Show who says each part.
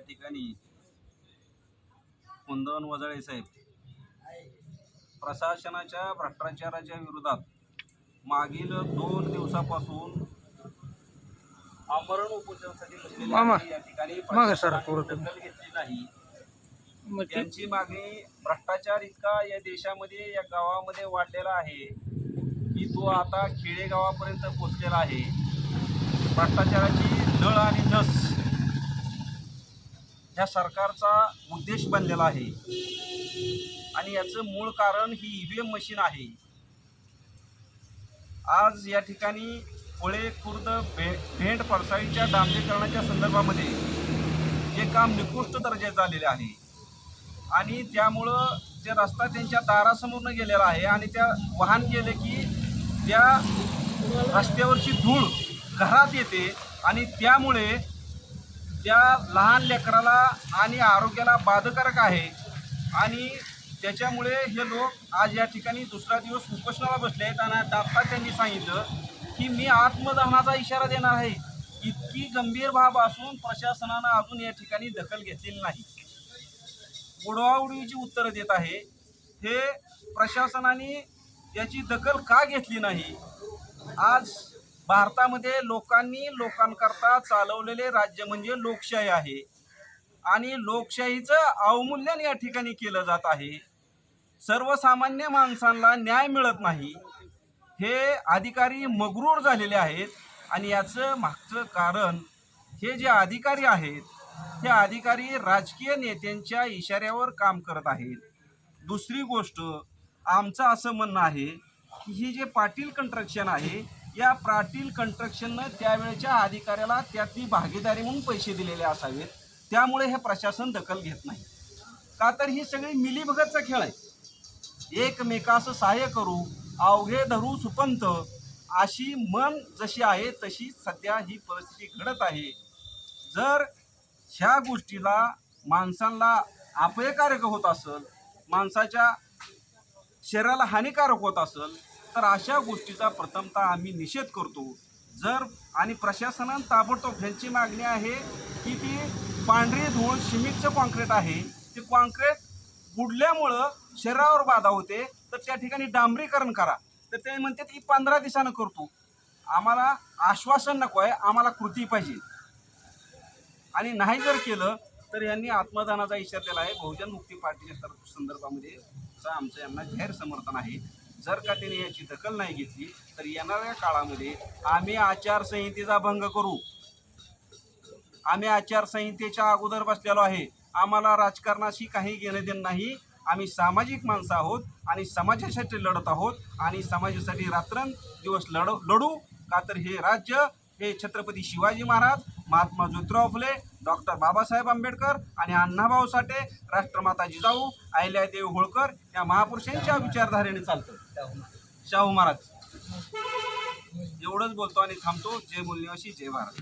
Speaker 1: ठिकाणी कुंदन वजाळे साहेब प्रशासनाच्या भ्रष्टाचाराच्या विरोधात मागील दोन दिवसापासून आमरण उपोषणासाठी बसलेले. या ठिकाणी. दखल घेतली नाही त्यांची मागणी भ्रष्टाचार इतका या देशामध्ये या गावामध्ये वाढलेला आहे की तो आता खेडेगावापर्यंत पोचलेला आहे भ्रष्टाचाराची नळ आणि नस ह्या सरकारचा उद्देश बनलेला आहे. आणि याचं मूळ कारण ही ई व्ही एम मशीन आहे. आज या ठिकाणी कोळे खुर्द भे भेंड पडसाळीच्या डांबरीकरणाच्या संदर्भामध्ये जे काम निकृष्ट दर्जाचं झालेले आहे. आणि त्यामुळं ते रस्ता त्यांच्या दारासमोरनं गेलेला आहे आणि त्या वाहन गेले की त्या रस्त्यावरची धूळ घरात येते आणि त्यामुळे त्या लहान लेकराला आणि आरोग्याला बाधकारक आहे आणि त्याच्यामुळे हे लोक आज या ठिकाणी दुसरा दिवस उपोषणाला बसले आहेत आणि आता त्यांनी सांगितलं की मी आत्मदहनाचा इशारा देणार आहे. इतकी गंभीर बाब असून प्रशासनानं अजून या ठिकाणी दखल घेतलेली नाही. उडवाउडवीची उत्तरं देत आहे. हे प्रशासनाने याची दखल का घेतली नाही? आज भारतामध्ये लोकांनी लोकांकरता चालवलेले राज्य म्हणजे लोकशाही आहे. आणि लोकशाहीचं अवमूल्यन या ठिकाणी केलं जात आहे. सर्वसामान्य माणसांना न्याय मिळत नाही. हे अधिकारी मगरूर झालेले आहेत आणि याचं मागचं कारण हे जे अधिकारी आहेत हे अधिकारी राजकीय नेत्यांच्या इशाऱ्यावर काम करत आहेत. दुसरी गोष्ट आमचं असं म्हणणं आहे की ही जे पाटील कंट्रक्शन आहे या प्राटील कंट्रक्शननं त्यावेळेच्या अधिकाऱ्याला त्यातली भागीदारी म्हणून पैसे दिलेले असावेत. त्यामुळे हे प्रशासन दखल घेत नाही. का तर ही सगळी मिलीभगतचा खेळ आहे. एकमेकास सहाय्य करू अवघे धरू सुपंत अशी मन जशी आहे तशी सध्या ही परिस्थिती घडत आहे. जर ह्या गोष्टीला माणसांना अपयकारक होत असेल माणसाच्या शरीराला हानिकारक होत असेल तर अशा गोष्टीचा प्रथमतः आम्ही निषेध करतो. जर आणि प्रशासनानं ताबडतोब ह्यांची मागणी आहे की ती पांढरी धूळ सिमेंटचं कॉन्क्रीट आहे. ते कॉन्क्रीट बुडल्यामुळं शरीरावर बाधा होते. तर त्या ठिकाणी डांबरीकरण करा. तर ते म्हणते की पंधरा दिवसानं करतो. आम्हाला आश्वासन नको आहे. आम्हाला कृती पाहिजे. आणि नाही जर केलं तर यांनी आत्मदानाचा इशारा दिला आहे. बहुजन मुक्ती पार्टीच्या तर- संदर्भामध्ये चा आमचं यांना जाहीर समर्थन आहे. जर का त्यांनी याची दखल नाही घेतली तर येणाऱ्या काळामध्ये आम्ही आचारसंहितेचा भंग करू. आम्ही आचारसंहितेच्या अगोदर बसलेलो आहे. आम्हाला राजकारणाशी काही घेणं देणं नाही. आम्ही सामाजिक माणसं आहोत आणि समाजासाठी लढत आहोत आणि समाजासाठी रात्रंदिवस लढ लढू. का तर हे राज्य हे छत्रपती शिवाजी महाराज महात्मा ज्योतिराव फुले डॉक्टर बाबासाहेब आंबेडकर आणि अण्णाभाऊ साठे राष्ट्रमाता जिजाऊ अहिल्यादेव होळकर या महापुरुषांच्या विचारधारेने चालतं शाहू महाराज. एवढंच बोलतो आणि थांबतो. जय मूल्यवशी जय महाराज